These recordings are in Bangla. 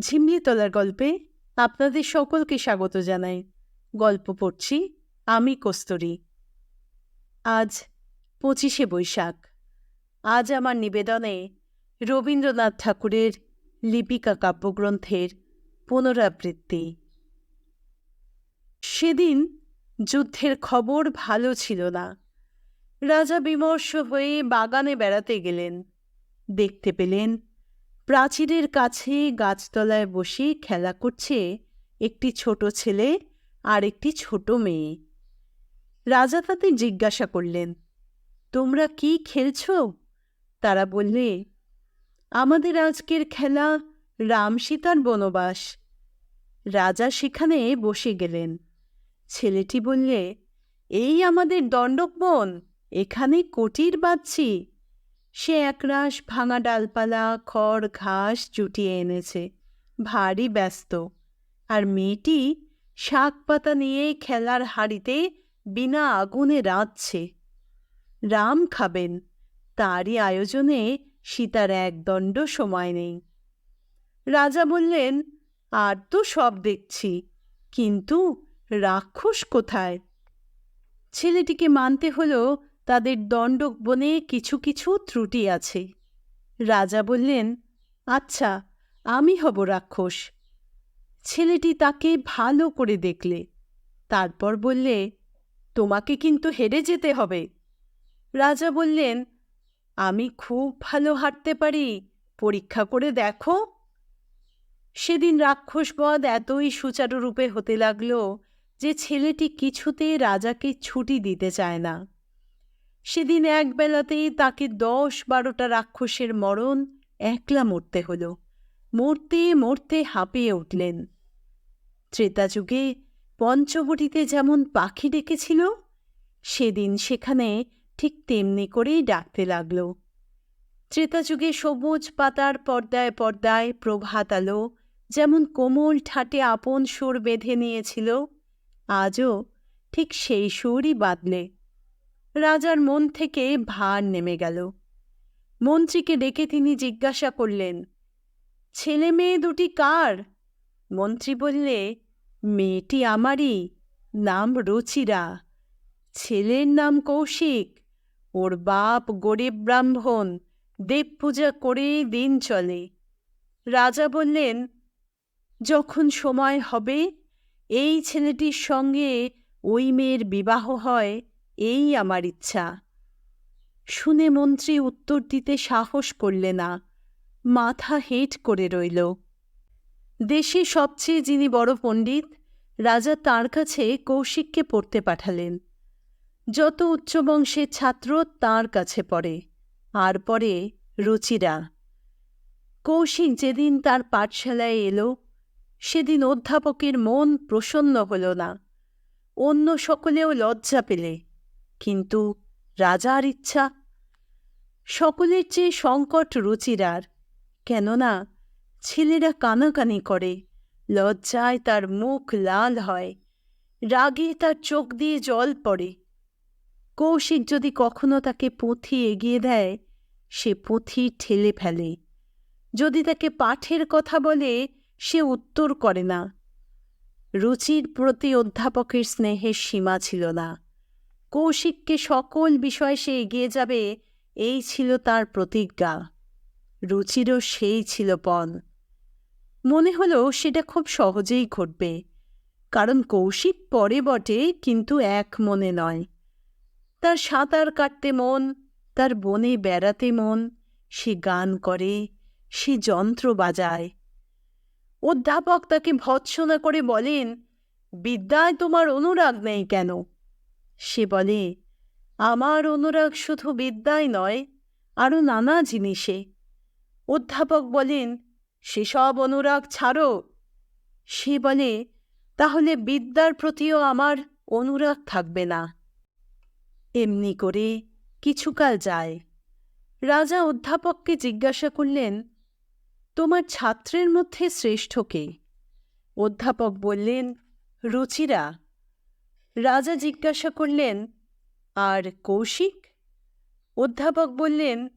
ঝিমলিতলার গল্পে আপনাদের সকলকে স্বাগত জানাই। গল্প পড়ছি আমি কস্তরী। আজ পঁচিশে বৈশাখ। আজ আমার নিবেদনে রবীন্দ্রনাথ ঠাকুরের লিপিকা কাব্যগ্রন্থের পুনরাবৃত্তি। সেদিন যুদ্ধের খবর ভালো ছিল না। রাজা বিমর্ষ হয়ে বাগানে বেড়াতে গেলেন। দেখতে পেলেন প্রাচীরের কাছে গাছতলায় বসে খেলা করছে একটি ছোট ছেলে আর একটি ছোট মেয়ে। রাজা তাদের জিজ্ঞাসা করলেন, তোমরা কি খেলছ? তারা বললে, আমাদের আজকের খেলা রাম সীতার বনবাস। রাজা সেখানে বসে গেলেন। ছেলেটি বললে, এই আমাদের দণ্ডক বন, এখানে কটির বাঁধছি। সে একরাশ ভাঙা ডালপালা, খড়, ঘাস জুটিয়ে এনেছে। ভারী ব্যস্ত। আর মেয়েটি শাক পাতা নিয়ে খেলার হাড়িতে বিনা আগুনে রাঁধছে। রাম খাবেন, তারই আয়োজনে সীতার এক দণ্ড সময় নেই। রাজা বললেন, আর তো সব দেখছি, কিন্তু রাক্ষস কোথায়? ছেলেটিকে মানতে হলো তাদের দণ্ডবনে কিছু কিছু ত্রুটি আছে। রাজা বললেন আচ্ছা আমি হব রাক্ষস। ছেলেটি তাকে ভালো করে দেখলে, তারপর বললে, তোমাকে কিন্তু হেরে যেতে হবে। রাজা বললেন, আমি খুব ভালো হাঁটতে পারি, পরীক্ষা করে দেখো। সেদিন রাক্ষসবধ এতই সুচারুরূপে হতে লাগল যে ছেলেটি কিছুতে রাজাকে ছুটি দিতে চায় না। সেদিন একবেলাতেই তাকে দশ বারোটা রাক্ষসের মরণ একলা মরতে হল। মরতে মরতে হাঁপিয়ে উঠলেন। ত্রেতাযুগে পঞ্চবটিতে যেমন পাখি ডেকেছিল, সেদিন সেখানে ঠিক তেমনি করেই ডাকতে লাগল। ত্রেতাযুগে সবুজ পাতার পর্দায় পর্দায় প্রভাত আলো যেমন কোমল ঠাটে আপন সুর বেঁধে নিয়েছিল, আজও ঠিক সেই সুরই বাঁধলে রাজার মন থেকে ভার নেমে গেল। মন্ত্রীকে ডেকে তিনি জিজ্ঞাসা করলেন, ছেলে মেয়ে দুটি কার? মন্ত্রী বললে, মেয়েটি আমারই, নাম রুচিরা। ছেলের নাম কৌশিক, ওর বাপ গরিব ব্রাহ্মণ, দেব পূজা করেই দিন চলে। রাজা বললেন, যখন সময় হবে, এই ছেলেটির সঙ্গে ওই মেয়ের বিবাহ হয় এই আমার ইচ্ছা। শুনে মন্ত্রী উত্তর দিতে সাহস করলে না, মাথা হেঁট করে রইল। দেশে সবচেয়ে যিনি বড় পণ্ডিত, রাজা তার কাছে কৌশিককে পড়তে পাঠালেন। যত উচ্চ বংশের ছাত্র তার কাছে পড়ে, আর পরে রুচিরা। কৌশিক যেদিন তার পাঠশালায় এলো, সেদিন অধ্যাপকের মন প্রসন্ন হল না। অন্য সকলেও লজ্জা পেলে। কিন্তু রাজার ইচ্ছা? সকলের চেয়ে সংকট রুচিরার কেননা ছেলেরা কানাকানি করে, লজ্জায় তার মুখ লাল হয়, রাগে তার চোখ দিয়ে জল পড়ে। কৌশিক যদি কখনো তাকে পুঁথি এগিয়ে দেয়, সে পুঁথি ঠেলে ফেলে। যদি তাকে পাঠের কথা বলে, সে উত্তর করে না। রুচির প্রতি অধ্যাপকের স্নেহের সীমা ছিল না। কৌশিককে সকল বিষয়ে সে এগিয়ে যাবে, এই ছিল তার প্রতিজ্ঞা। রুচিরও সেই ছিল পণ। মনে হলো সেটা খুব সহজেই ঘটবে, কারণ কৌশিক পরে বটে, কিন্তু এক মনে নয়। তার সাঁতার কাটতে মন, তার বনে বেড়াতে মন, সে গান করে, সে যন্ত্র বাজায়। অধ্যাপক তাকে ভৎসনা করে বলেন, বিদ্যায় তোমার অনুরাগ নেই কেন? সে বলে, আমার অনুরাগ শুধু বিদ্যায় নয় আরও নানা জিনিসে। অধ্যাপক বলেন, সেসব অনুরাগ ছাড়ো। সে বলে, তাহলে বিদ্যার প্রতিও আমার অনুরাগ থাকবে না। এমনি করে কিছুকাল যায়। রাজা অধ্যাপককে জিজ্ঞাসা করলেন, তোমার ছাত্রের মধ্যে শ্রেষ্ঠ কে? অধ্যাপক বললেন, রুচিরা। রাজা জিজ্ঞাসা করলেন, আর কৌশিক? অধ্যাপক বললেন,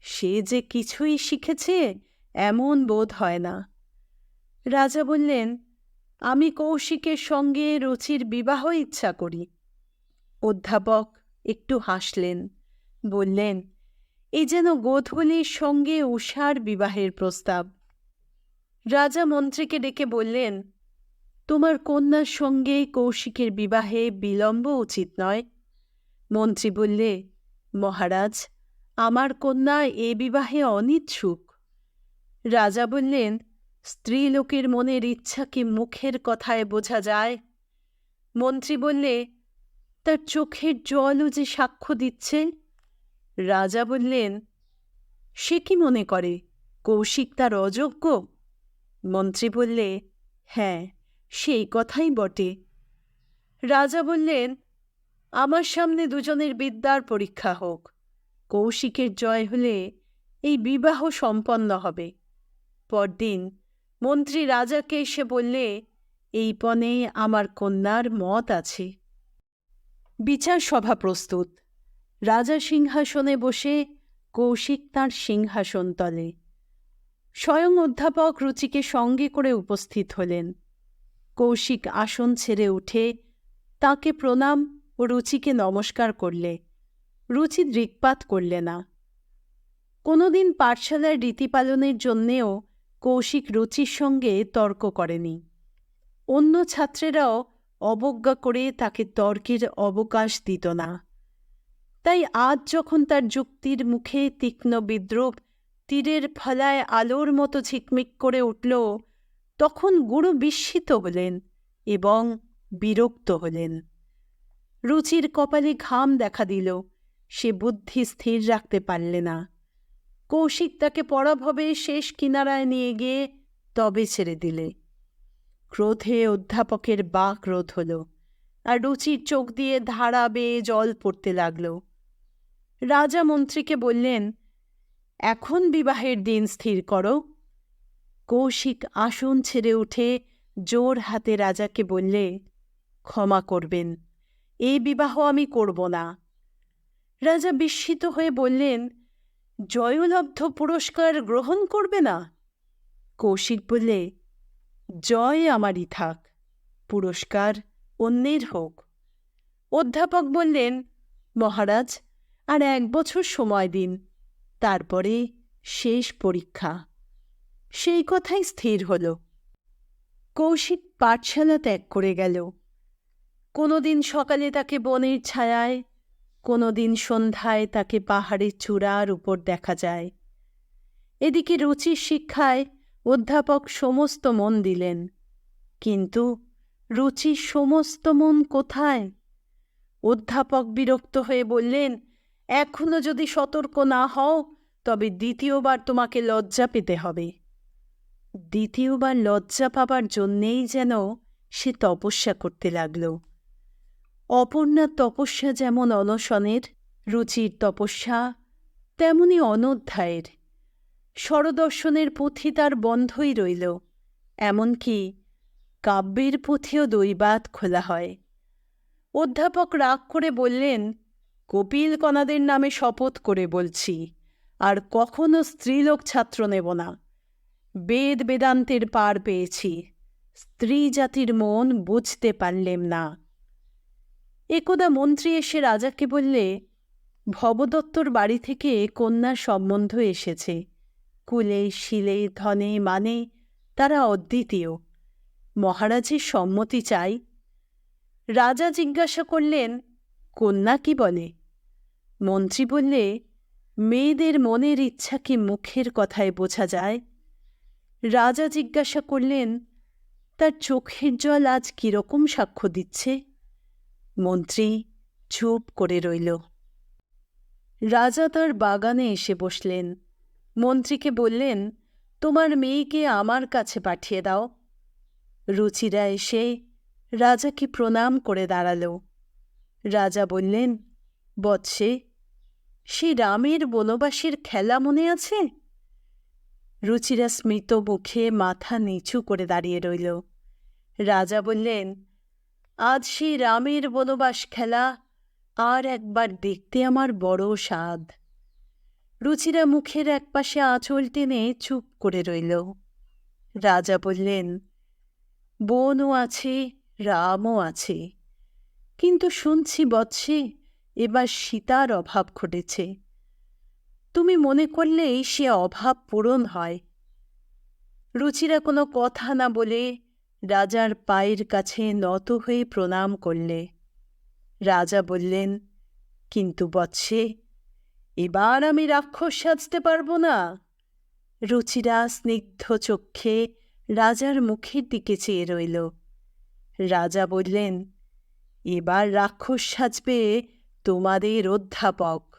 সে যে কিছুই শিখেছে, এমন বোধ হয় না। রাজা বললেন, আমি কৌশিকের সঙ্গে রুচির বিবাহ ইচ্ছা করি। অধ্যাপক একটু হাসলেন, বললেন, এ যেন গোধূলির সঙ্গে উষার বিবাহের প্রস্তাব। রাজা মন্ত্রীকে ডেকে বললেন তোমার কন্যার সঙ্গে কৌশিকের বিবাহে বিলম্ব উচিত নয়। মন্ত্রী বললে, মহারাজ, আমার কন্যা এ বিবাহে অনিচ্ছুক। রাজা বললেন, স্ত্রীলোকের মনের ইচ্ছা কি মুখের কথায় বোঝা যায়? মন্ত্রী বললে, তার চোখের জলও যে সাক্ষ্য দিচ্ছে? রাজা বললেন, সে কি মনে করে, কৌশিক তার অযোগ্য? মন্ত্রী বললে হ্যাঁ। সেই কথাই বটে। রাজা বললেন, আমার সামনে দুজনের বিদ্যার পরীক্ষা হোক। কৌশিকের জয় হলে এই বিবাহ সম্পন্ন হবে। পরদিন মন্ত্রী রাজাকে এসে বললে, এই পণে আমার কন্যার মত আছে। বিচার সভা প্রস্তুত। রাজা সিংহাসনে বসে কৌশিক তাঁর সিংহাসন তলে। স্বয়ং অধ্যাপক রুচিকে সঙ্গে করে উপস্থিত হলেন। কৌশিক আসন ছেড়ে উঠে তাকে প্রণাম ও রুচিকে নমস্কার করলে। রুচি দৃকপাত করলে না। কোনোদিন পাঠশালার রীতি পালনের জন্যেও কৌশিক রুচির সঙ্গে তর্ক করেনি। অন্য ছাত্রেরাও অবজ্ঞা করে তাকে তর্কের অবকাশ দিত না। তাই আজ যখন তার যুক্তির মুখে তীক্ষ্ণ বিদ্রুপ তীরের ফলায় আলোর মতো ঝিকমিক করে উঠল তখন গুরু বিস্মিত হলেন এবং বিরক্ত হলেন। রুচির কপালে ঘাম দেখা দিল, সে বুদ্ধি স্থির রাখতে পারলে না। কৌশিক তাকে পরাভবে শেষ কিনারায় নিয়ে গিয়ে তবে ছেড়ে দিলে। ক্রোধে অধ্যাপকের বা ক্রোধ হল, আর রুচির চোখ দিয়ে ধারা বেয়ে জল পড়তে লাগল। রাজা মন্ত্রীকে বললেন, এখন বিবাহের দিন স্থির করো কৌশিক আসন ছেড়ে উঠে জোর হাতে রাজাকে বললে, ক্ষমা করবেন এই বিবাহ আমি করব না। রাজা বিস্মিত হয়ে বললেন, জয়লব্ধ পুরস্কার গ্রহণ করবে না? কৌশিক বললে, জয় আমারই থাক, পুরস্কার অন্যের হোক। অধ্যাপক বললেন, মহারাজ, আর এক বছর সময় দিন, তারপরে শেষ পরীক্ষা। সেই কথাই স্থির হল। কৌশিক পাঠশালা ত্যাগ করে গেল। কোনো দিন সকালে তাকে বনের ছায়ায় কোনো দিন সন্ধ্যায় তাকে পাহাড়ের চূড়ার উপর দেখা যায়। এদিকে রুচির শিক্ষায় অধ্যাপক সমস্ত মন দিলেন। কিন্তু রুচির সমস্ত মন কোথায়? অধ্যাপক বিরক্ত হয়ে বললেন, এখনও যদি সতর্ক না হও, তবে দ্বিতীয়বার তোমাকে লজ্জা পেতে হবে। দ্বিতীয়বার লজ্জা পাবার জন্যেই যেন সে তপস্যা করতে লাগল। অপর্ণার তপস্যা যেমন অনশনের, রুচির তপস্যা তেমনি অনধ্যায়ের। স্বরদর্শনের পুঁথি তার বন্ধই রইল, এমনকি কাব্যের পুঁথিও দৈবাত খোলা হয়। অধ্যাপক রাগ করে বললেন, কপিল কণাদের নামে শপথ করে বলছি, আর কখনো স্ত্রীলোক ছাত্র নেব না। বেদ বেদান্তের পার পেয়েছি। স্ত্রী জাতির মন বুঝতে পারলেম না। একদা মন্ত্রী এসে রাজাকে বললে, ভবদত্তর বাড়ি থেকে কন্যার সম্বন্ধ এসেছে। কুলে, শিলে, ধনে মানে তারা অদ্বিতীয়। মহারাজের সম্মতি চাই। রাজা জিজ্ঞাসা করলেন, কন্যা কি বলে? মন্ত্রী বললে, মেয়েদের মনের ইচ্ছা কি মুখের কথায় বোঝা যায়? রাজা জিজ্ঞাসা করলেন, তার চোখের জল আজ কীরকম সাক্ষ্য দিচ্ছে? মন্ত্রী চুপ করে রইল। রাজা তার বাগানে এসে বসলেন। মন্ত্রীকে বললেন, তোমার মেয়েকে আমার কাছে পাঠিয়ে দাও। রুচিরা এসে রাজাকে প্রণাম করে দাঁড়াল। রাজা বললেন, বৎসে, সে রামের বনবাসীর খেলা মনে আছে? রুচিরা স্মিত মুখে মাথা নিচু করে দাঁড়িয়ে রইল। রাজা বললেন, আজ সেই রামের বনবাস খেলা আর একবার দেখতে আমার বড় স্বাদ। রুচিরা মুখের একপাশে আঁচল টেনে চুপ করে রইল। রাজা বললেন, বনও আছে, রামও আছে, কিন্তু শুনছি বৎসে এবার সীতার অভাব ঘটেছে। তুমি মনে করলেই সে অভাব পূরণ হয়। রুচিরা কোনো কথা না বলে রাজার পায়ের কাছে নত হয়ে প্রণাম করলে। রাজা বললেন, কিন্তু বৎসে, এবার আমি রাক্ষস সাজতে পারব না। রুচিরা স্নিগ্ধ চক্ষে রাজার মুখের দিকে চেয়ে রইল। রাজা বললেন, এবার রাক্ষস সাজবে তোমাদের অধ্যাপক।